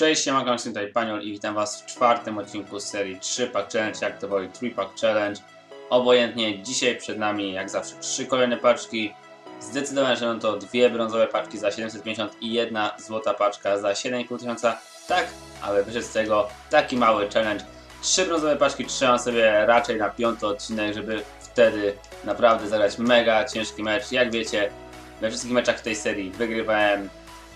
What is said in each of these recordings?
Cześć, ja mam tutaj Paniol i witam Was w czwartym odcinku serii 3-Pack Challenge, jak to woli 3-Pack Challenge. Obojętnie, dzisiaj przed nami jak zawsze trzy kolejne paczki. Zdecydowałem, że to dwie brązowe paczki za 750 i jedna złota paczka za 7,5 tysiąca. Tak, ale wyszedł z tego taki mały challenge. Trzy brązowe paczki trzymam sobie raczej na piąty odcinek, żeby wtedy naprawdę zagrać mega ciężki mecz. Jak wiecie, we wszystkich meczach w tej serii wygrywałem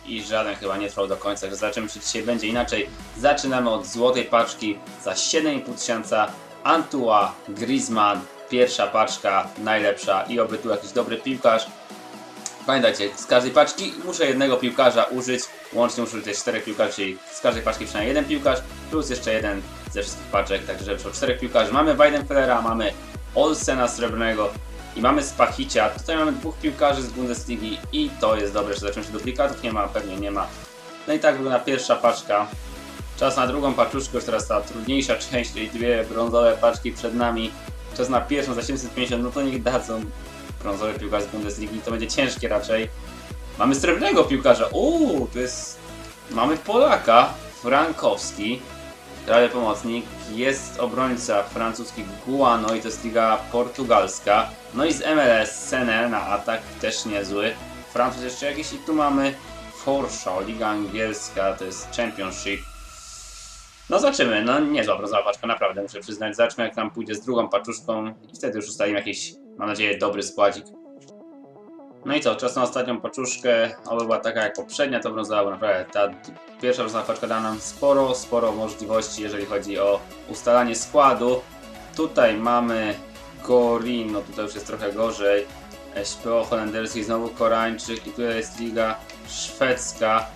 i żaden chyba nie trwał do końca, że zobaczymy czy dzisiaj będzie inaczej. Zaczynamy od złotej paczki za 7,5 tysiąca Antua Griezmann, pierwsza paczka, najlepsza i oby tu jakiś dobry piłkarz. Pamiętajcie, z każdej paczki muszę jednego piłkarza użyć, łącznie muszę użyć czterech piłkarzy, czyli z każdej paczki przynajmniej jeden piłkarz, plus jeszcze jeden ze wszystkich paczek, także żeby czterech piłkarzy. Mamy Weidenfellera, mamy Olsena Srebrnego, i mamy Spachicia. Tutaj mamy dwóch piłkarzy z Bundesligi i to jest dobre, że się duplikatów nie ma, pewnie nie ma. No i tak wygląda pierwsza paczka. Czas na drugą paczuszkę, już teraz ta trudniejsza część, czyli dwie brązowe paczki przed nami. Czas na pierwszą za 750, no to niech dadzą brązowy piłkarz z Bundesligi, to będzie ciężkie raczej. Mamy srebrnego piłkarza, uuu, to jest... Mamy Polaka, Frankowski. Prawy pomocnik, jest obrońca francuski Guano i to jest liga portugalska. No i z MLS Sene na atak też niezły. Francuz jeszcze jakiś i tu mamy Forshaw, liga angielska, to jest Championship. No zobaczymy, no niezła brązowa paczka, naprawdę muszę przyznać. Zobaczmy jak nam pójdzie z drugą paczuszką i wtedy już ustalimy jakiś, mam nadzieję, dobry składzik. No i co, czas na ostatnią paczuszkę, oby była taka jak poprzednia, to brązowa, naprawdę ta pierwsza brązowa paczka da nam sporo, sporo możliwości, jeżeli chodzi o ustalanie składu. Tutaj mamy Gorin, no tutaj już jest trochę gorzej. SPO holenderski, znowu Koreańczyk i tutaj jest liga szwedzka.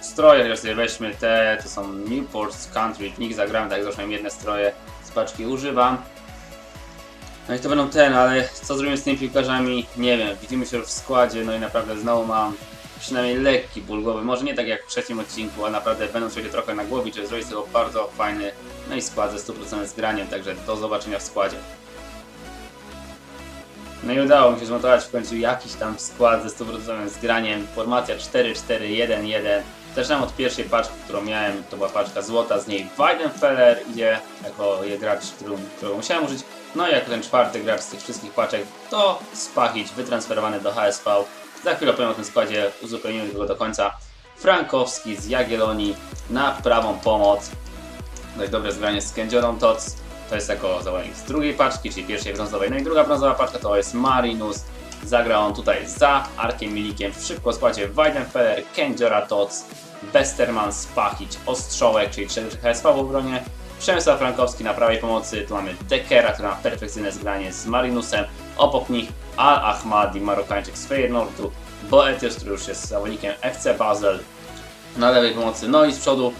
Stroje, chociaż sobie weźmy te, to są Newport Country, w nich zagram, tak zresztą jedne stroje z paczki używam. No i to będą ten, ale co zrobimy z tymi piłkarzami, nie wiem. Widzimy się już w składzie, no i naprawdę znowu mam przynajmniej lekki ból głowy. Może nie tak jak w trzecim odcinku, a naprawdę będą się trochę na głowie, zrobić z tego bardzo fajny, no i skład ze 100% zgraniem, także do zobaczenia w składzie. No i udało mi się zmontować w końcu jakiś tam skład ze 100% zgraniem. Formacja 4-4-1-1. Zaczynam od pierwszej paczki, którą miałem, to była paczka złota, z niej Weidenfeller idzie jako gracz, którą, którą musiałem użyć. No i jako ten czwarty gracz z tych wszystkich paczek to Spachić, wytransferowany do HSV. Za chwilę opowiem o tym składzie, uzupełnimy go do końca. Frankowski z Jagiellonii na prawą pomoc. Dość dobre zgranie z Kędziorą Tots. To jest jako zawodnik z drugiej paczki, czyli pierwszej brązowej. No i druga brązowa paczka to jest Marinus. Zagra on tutaj za Arkiem Milikiem w szybko składzie Weidenfeller, Kędziora Tots, Westerman, Spachić, Ostrzołek, czyli trzech HSV w obronie. Przemysław Frankowski na prawej pomocy, tu mamy Dekera, który ma perfekcyjne zgranie z Marinusem, obok nich Al-Ahmadi, Marokańczyk z Feyenoordu, Boetius, który już jest zawodnikiem FC Basel, na lewej pomocy, no i z przodu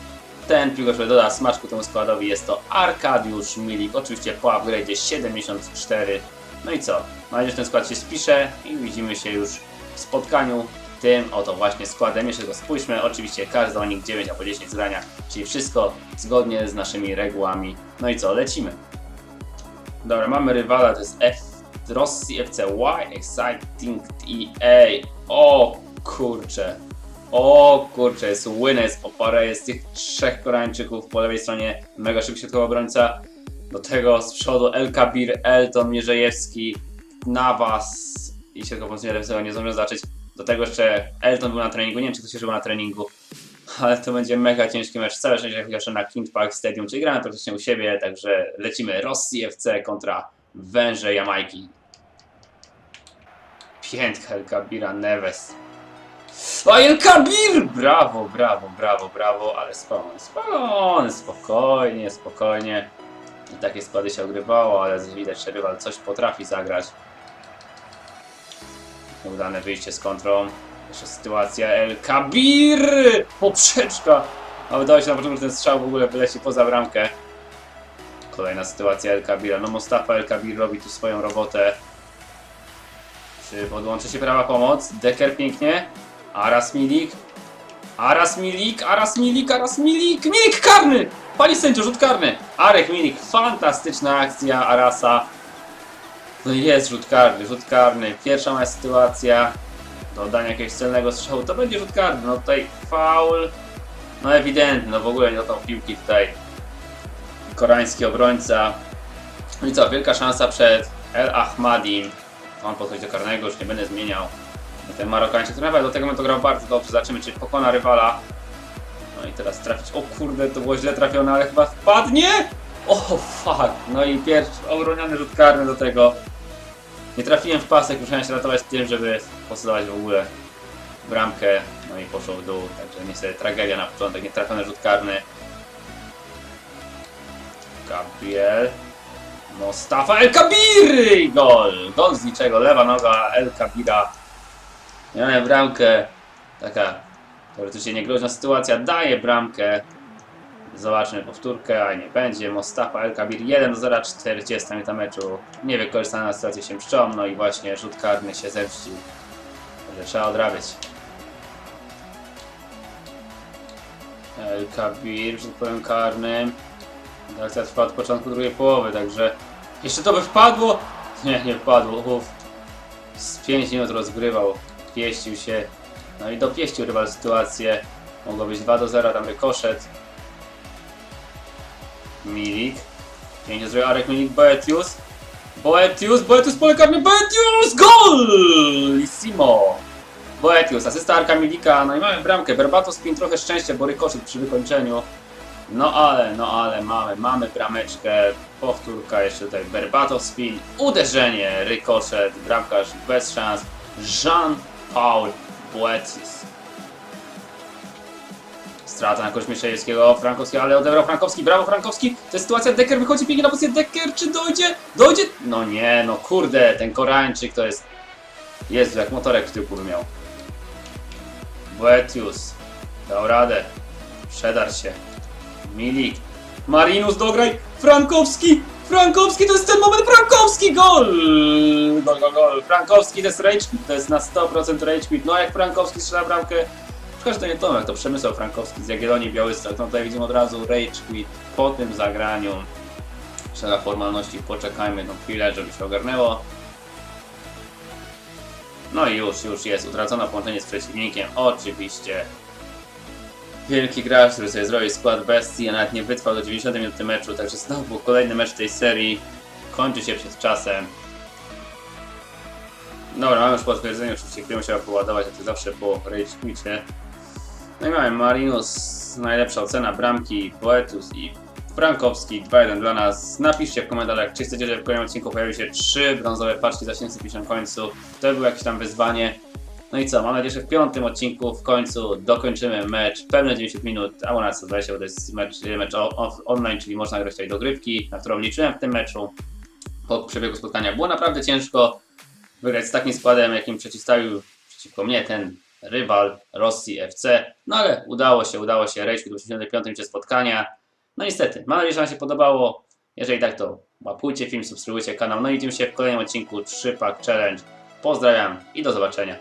ten piłkarz, który doda smaczku temu składowi jest to Arkadiusz Milik, oczywiście po upgrade 74, no i co, mam nadzieję, że ten skład się spisze i widzimy się już w spotkaniu tym oto właśnie składem. Jeszcze go spójrzmy. Oczywiście każdy zawodnik 9 albo 10 zgrania, czyli wszystko zgodnie z naszymi regułami. No i co, lecimy. Dobra, mamy rywala, to jest F Rossi FC Y Exciting EA. O kurcze. O kurcze, jest Wines Opara, jest tych trzech Koreańczyków po lewej stronie, mega szybki środkowy obrońca. Do tego z przodu El Kabir, Elton Mierzejewski, Navas i środkowy pomocnik lewego nie zdążyłem zacząć. Do tego jeszcze Elton był na treningu, nie wiem czy ktoś jeszcze był na treningu, ale to będzie mega ciężki mecz. Całe szczęście jeszcze na King Park Stadium, czyli gramy praktycznie u siebie, także lecimy Rossi FC kontra Węże Jamajki. Piętka El Kabira Neves. O, El Kabir! Brawo, brawo, brawo, brawo, ale spalony, spalony, spokojnie, spokojnie. I takie składy się ogrywało, ale widać, że rywal coś potrafi zagrać. Nieudane wyjście z kontrą. Jeszcze sytuacja El Kabir! Poprzeczka! A wydawało się na początku, że ten strzał w ogóle wyleci poza bramkę. Kolejna sytuacja El Kabira. No Mustafa El Kabir robi tu swoją robotę. Czy podłączy się prawa pomoc? Deker pięknie. Aras Milik. Aras Milik, Aras Milik, Aras Milik! Milik karny! Panie sędzio, rzut karny! Arek Milik, fantastyczna akcja Arasa. No jest rzut karny, rzut karny. Pierwsza moja sytuacja. do oddania jakiegoś celnego strzału, to będzie rzut karny. No tutaj faul, no ewidentny, no w ogóle nie dostał piłki tutaj koreański obrońca. No i co, wielka szansa przed El Ahmadim. On podchodzi do karnego, już nie będę zmieniał. Ten Marokańczyk, który nawet do tego momentu grał bardzo dobrze. Zobaczymy, czy pokona rywala. No i teraz trafić. O kurde, to było źle trafione, ale chyba wpadnie! O fuck! No i pierwszy obroniony rzut karny do tego. Nie trafiłem w pasek, musiałem się ratować tym, żeby postosować w ogóle bramkę. No i poszło w dół, także niestety tragedia na początek, nie trafiony rzut karny. Gabriel. Mostafa El Kabir! Gol! Gol z niczego, lewa noga El Kabira. Miałem bramkę. Taka teoretycznie niegroźna sytuacja. Daje bramkę. Zobaczmy powtórkę, a nie będzie. Mostafa El Kabir 1 do 0, 40 minuta meczu. Niewykorzystana sytuacja się mszczą, no i właśnie rzut karny się zemścił. Także trzeba odrabiać. El Kabir, rzut powiem karnym. Akcja trwa od początku drugiej połowy, także jeszcze to by wpadło? Nie, nie wpadło. Uf. Z 5 minut rozgrywał, pieścił się. No i dopieścił rywal sytuację. Mogło być 2 do 0, tam rykoszet. Milik. Pięknie zrobił Arek Milik, Boetius. Boetius, Boetius, pole Boetius! Gol! Simo. Boetius, asysta Arka Milika, no i mamy bramkę. Berbato spin trochę szczęścia, bo rykoszet przy wykończeniu. No ale, no ale mamy, mamy brameczkę, powtórka jeszcze tutaj Berbatov spin, uderzenie, rykoszet, bramkarz bez szans, Jean-Paul Boetis. Strata na kość Mieszejewskiego, Frankowski, ale odebrał Frankowski, brawo Frankowski, to jest sytuacja, Decker wychodzi pięknie na pozycję, Decker, czy dojdzie? Dojdzie? No nie, no kurde, ten Koreańczyk to jest, Jezu, jak motorek w tyłku by miał. Boetius, dał radę, przedarł się, Milik. Marinus dograj. Frankowski. Frankowski to jest ten moment. Frankowski gol. Gol, gol, gol. Frankowski to jest rage. To jest na 100% rage quit. No jak Frankowski strzela bramkę. Szkoda, to nie Tomek, to Przemysław Frankowski z Jagiellonii Białystok. No tutaj widzimy od razu rage quit po tym zagraniu. Trzeba formalności poczekajmy no chwilę, żeby się ogarnęło. No i już, już jest utracone połączenie z przeciwnikiem. Oczywiście wielki gracz, który sobie zrobił skład bestii, a nawet nie wytrwał do 90 minuty meczu, także znowu kolejny mecz tej serii kończy się przed czasem. Dobra, mamy już potwierdzenie, oczywiście chwilę musiała poładować, a to zawsze po rage quicie. No i mamy Marinus, najlepsza ocena bramki, Poetus i Frankowski, 2-1 dla nas. Napiszcie w komentarzach, czy chcecie, żeby w kolejnym odcinku pojawiły się trzy brązowe paczki za 750 końcu. To było jakieś tam wyzwanie. No i co, mam nadzieję, że w piątym odcinku w końcu dokończymy mecz, pełne 90 minut, a ponad 120, bo to jest mecz, mecz online, czyli można grać tutaj dogrywki, na którą liczyłem w tym meczu. Po przebiegu spotkania było naprawdę ciężko wygrać z takim składem, jakim przeciwstawił przeciwko mnie ten rywal Rosji FC. No ale udało się, udało się, rejść do 85 minucie spotkania. No niestety, mam nadzieję, że Wam się podobało. Jeżeli tak, to łapujcie film, subskrybujcie kanał. No i widzimy się w kolejnym odcinku 3 Pack Challenge. Pozdrawiam i do zobaczenia.